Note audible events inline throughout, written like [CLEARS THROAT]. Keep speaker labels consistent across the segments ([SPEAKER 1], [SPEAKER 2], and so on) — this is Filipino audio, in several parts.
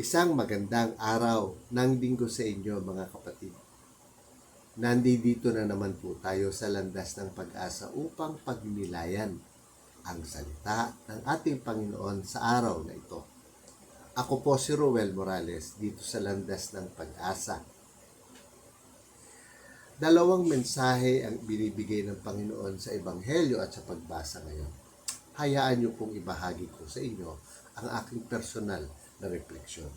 [SPEAKER 1] Isang magandang araw ng linggo sa inyo mga kapatid. Nandito na naman po tayo sa landas ng pag-asa upang pagnilayan ang salita ng ating Panginoon sa araw na ito. Ako po si Roel Morales dito sa landas ng pag-asa. Dalawang mensahe ang binibigay ng Panginoon sa Ebanghelyo at sa pagbasa ngayon. Hayaan niyo kong ibahagi ko sa inyo ang aking personal na refleksyon.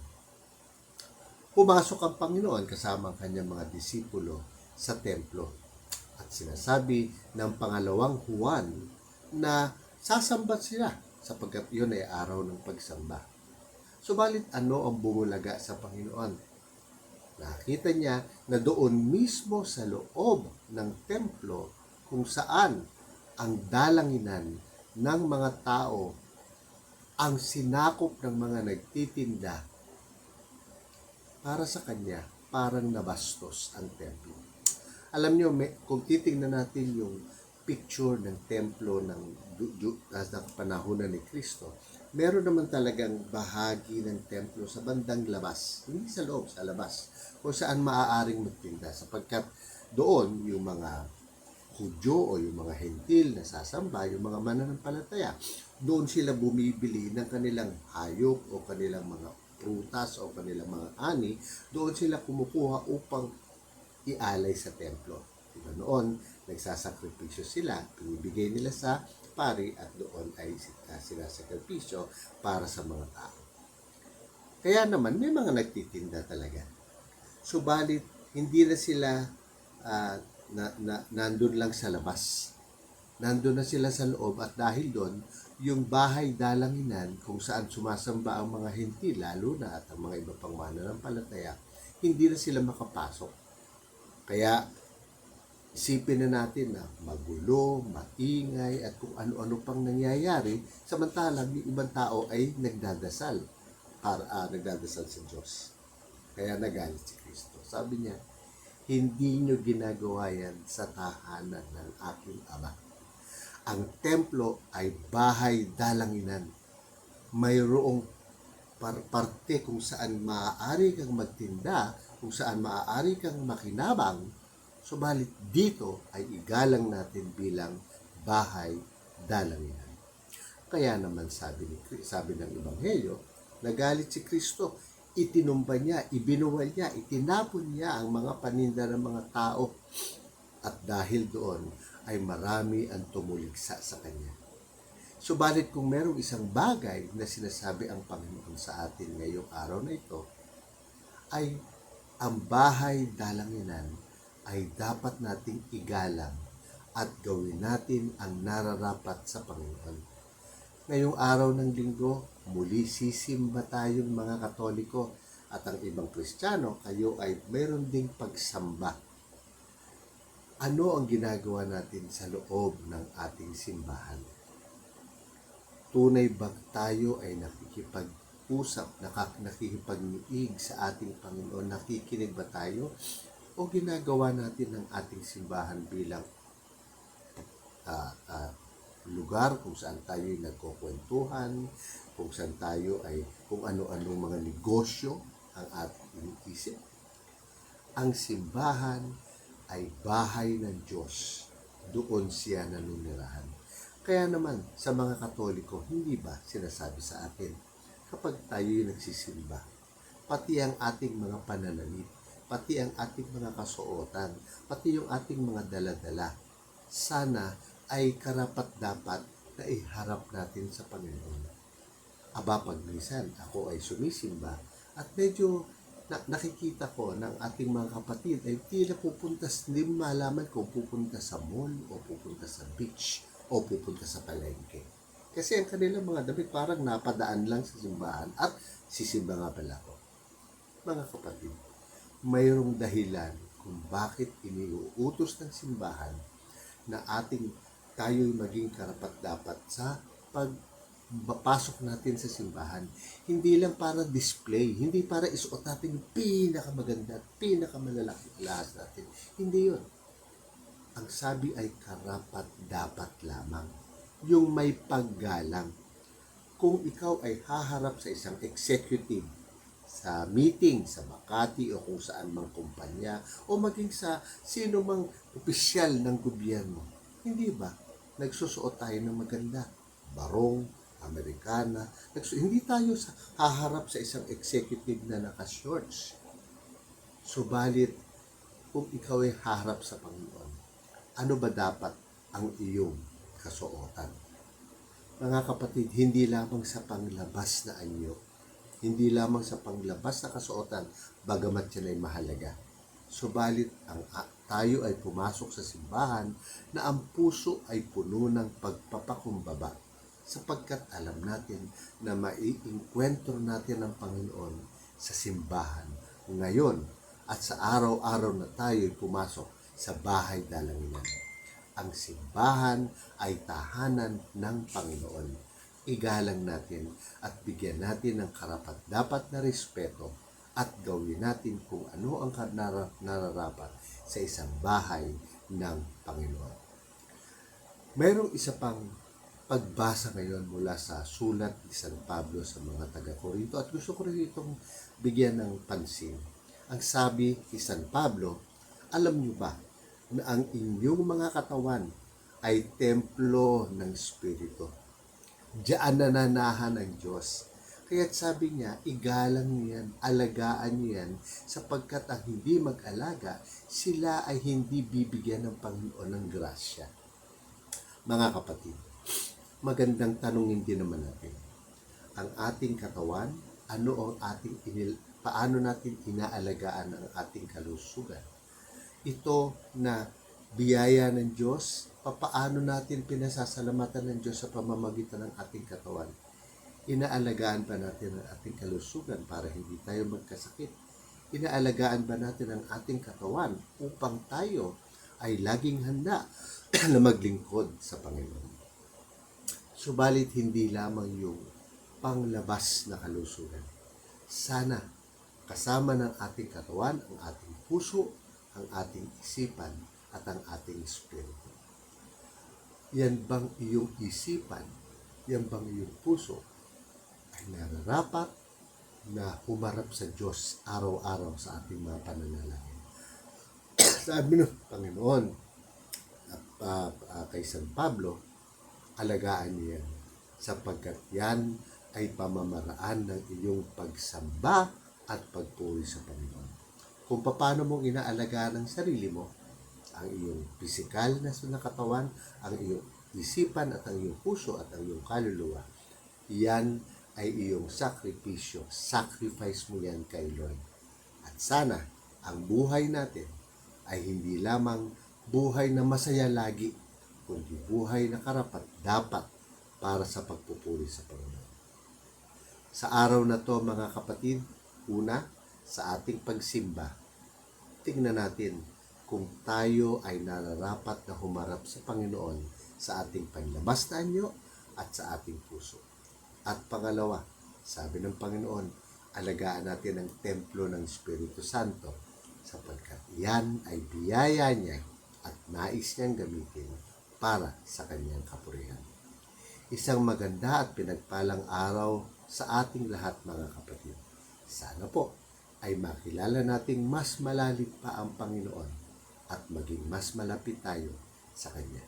[SPEAKER 1] Pumasok ang Panginoon kasama ang kanyang mga disipulo sa templo at sinasabi ng pangalawang Juan na sasambat sila sapagkat yun ay araw ng pagsamba. Subalit ano ang bumulaga sa Panginoon? Nakita niya na doon mismo sa loob ng templo kung saan ang dalanginan ng mga tao ang sinakop ng mga nagtitinda para sa kanya parang nabastos ang templo. Alam niyo, kung titingnan natin yung picture ng templo ng, ah, ng panahon ni Kristo, meron naman talagang bahagi ng templo sa bandang labas, hindi sa loob, sa labas, kung saan maaaring magtinda sapagkat doon yung mga Hudyo o yung mga hentil na sasamba, yung mga mananampalataya, doon sila bumibili ng kanilang hayop o kanilang mga prutas o kanilang mga ani, doon sila kumukuha upang ialay sa templo. Diba noon, nagsasakripisyo sila, pinibigay nila sa pari at doon ay uh, sinasakripisyo para sa mga tao. Kaya naman, may mga nagtitinda talaga. Subalit, hindi na sila ah, na, na, nandun lang sa labas. Nandun na sila sa loob at dahil doon, yung bahay dalanginan kung saan sumasamba ang mga hinti, lalo na at ang mga iba pang mananampalataya, hindi na sila makapasok. Kaya isipin na natin na magulo, maingay, at kung ano-ano pang nangyayari, samantalang yung ibang tao ay nagdadasal para ah, nagdadasal sa Diyos. Kaya nagalit si Kristo. Sabi niya, hindi nyo ginagawa yan sa tahanan ng aking ama. Ang templo ay bahay dalanginan. Mayroong par- parte kung saan maaari kang magtinda, kung saan maaari kang makinabang, subalit dito ay igalang natin bilang bahay dalanginan. Kaya naman sabi, ni, sabi ng Ebanghelyo, nagalit si Kristo, itinumba niya, ibinuwal niya, itinapon niya ang mga paninda ng mga tao. At dahil doon ay marami ang tumuligsa sa kanya. Subalit kung merong isang bagay na sinasabi ang Panginoon sa atin ngayong araw na ito, ay ang bahay dalanginan ay dapat nating igalang at gawin natin ang nararapat sa Panginoon. Ngayong araw ng linggo, muli sisimba tayong mga Katoliko at ang ibang Kristiyano, kayo ay mayroon ding pagsamba. Ano ang ginagawa natin sa loob ng ating simbahan? Tunay ba tayo ay nakikipag-usap, nakak nakikipag-niig sa ating Panginoon? Nakikinig ba tayo? O ginagawa natin ang ating simbahan bilang ah, ah, lugar kung saan tayo ay nagkukwentuhan, kung saan tayo ay kung ano-anong mga negosyo ang ating isip. Ang simbahan ay bahay ng Diyos. Doon siya nanunirahan. Kaya naman, sa mga Katoliko, hindi ba sinasabi sa atin, kapag tayo ay nagsisimba, pati ang ating mga pananamit, pati ang ating mga kasuotan, pati yung ating mga daladala, sana ay karapat dapat na iharap natin sa Panginoon. Aba, pag ako ay sumisimba at medyo na, nakikita ko ng ating mga kapatid ay tila pupunta, hindi malaman kung pupunta sa mall o pupunta sa beach o pupunta sa palengke. Kasi ang kanilang mga damit parang napadaan lang sa simbahan at sisimba nga pala ko. Mga kapatid, mayroong dahilan kung bakit iniuutos ng simbahan na ating tayo'y maging karapat-dapat sa pagpasok natin sa simbahan. Hindi lang para display, hindi para isuot natin yung pinakamaganda at pinakamalalaki lahat natin. Hindi yun. Ang sabi ay karapat-dapat lamang. Yung may paggalang. Kung ikaw ay haharap sa isang executive, sa meeting sa Makati o kung saan mang kumpanya o maging sa sino mang opisyal ng gobyerno. Hindi ba? Nagsusuot tayo ng maganda. Barong, Amerikana. Nagsu- hindi tayo sa, haharap sa isang executive na naka-shorts. Subalit, kung ikaw ay haharap sa Panginoon, ano ba dapat ang iyong kasuotan? Mga kapatid, hindi lamang sa panglabas na anyo, hindi lamang sa panglabas na kasuotan, bagamat yan ay mahalaga. Subalit, ang tayo ay pumasok sa simbahan na ang puso ay puno ng pagpapakumbaba sapagkat alam natin na maiinkwentro natin ang Panginoon sa simbahan ngayon at sa araw-araw na tayo ay pumasok sa bahay dalanginan. Ang simbahan ay tahanan ng Panginoon. Igalang natin at bigyan natin ng karapat dapat na respeto at gawin natin kung ano ang nararapat sa isang bahay ng Panginoon. Mayroong isa pang pagbasa ngayon mula sa sulat ni San Pablo sa mga taga-Korinto at gusto ko rin itong bigyan ng pansin. Ang sabi ni San Pablo, alam niyo ba na ang inyong mga katawan ay templo ng Espiritu. Diyan nananahan ang Diyos. Kaya sabi niya, igalang niyo yan, alagaan niyo yan, sapagkat ang hindi mag-alaga, sila ay hindi bibigyan ng Panginoon ng grasya. Mga kapatid, magandang tanungin din naman natin. Ang ating katawan, ano ang ating inil, paano natin inaalagaan ang ating kalusugan? Ito na biyaya ng Diyos, papaano natin pinasasalamatan ng Diyos sa pamamagitan ng ating katawan? Inaalagaan ba natin ang ating kalusugan para hindi tayo magkasakit? Inaalagaan ba natin ang ating katawan upang tayo ay laging handa [CLEARS THROAT] na maglingkod sa Panginoon? Subalit hindi lamang yung panglabas na kalusugan. Sana kasama ng ating katawan ang ating puso, ang ating isipan, at ang ating espiritu. Yan bang iyong isipan, yan bang iyong puso, nararapat na humarap sa Diyos araw-araw sa ating mga pananalangin. [COUGHS] Sabi ng Panginoon at ah, ah, kay San Pablo, alagaan niyo yan sapagkat yan ay pamamaraan ng iyong pagsamba at pagpuri sa Panginoon. Kung paano mong inaalagaan ang sarili mo, ang iyong pisikal na sa katawan, ang iyong isipan at ang iyong puso at ang iyong kaluluwa, yan ay iyong sakripisyo. Sacrifice mo yan kay Lord. At sana, ang buhay natin ay hindi lamang buhay na masaya lagi, kundi buhay na karapat dapat para sa pagpupuri sa Panginoon. Sa araw na to mga kapatid, una, sa ating pagsimba, tingnan natin kung tayo ay nararapat na humarap sa Panginoon sa ating panlabas na anyo at sa ating puso. At pangalawa, sabi ng Panginoon, alagaan natin ang templo ng Espiritu Santo sapagkat yan ay biyaya niya at nais niyang gamitin para sa kanyang kapurihan. Isang maganda at pinagpalang araw sa ating lahat mga kapatid. Sana po ay makilala nating mas malalim pa ang Panginoon at maging mas malapit tayo sa Kanya.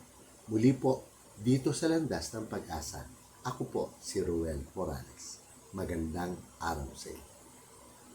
[SPEAKER 1] Muli po, dito sa landas ng pag-asa, ako po si Ruel Morales. Magandang araw sa iyo.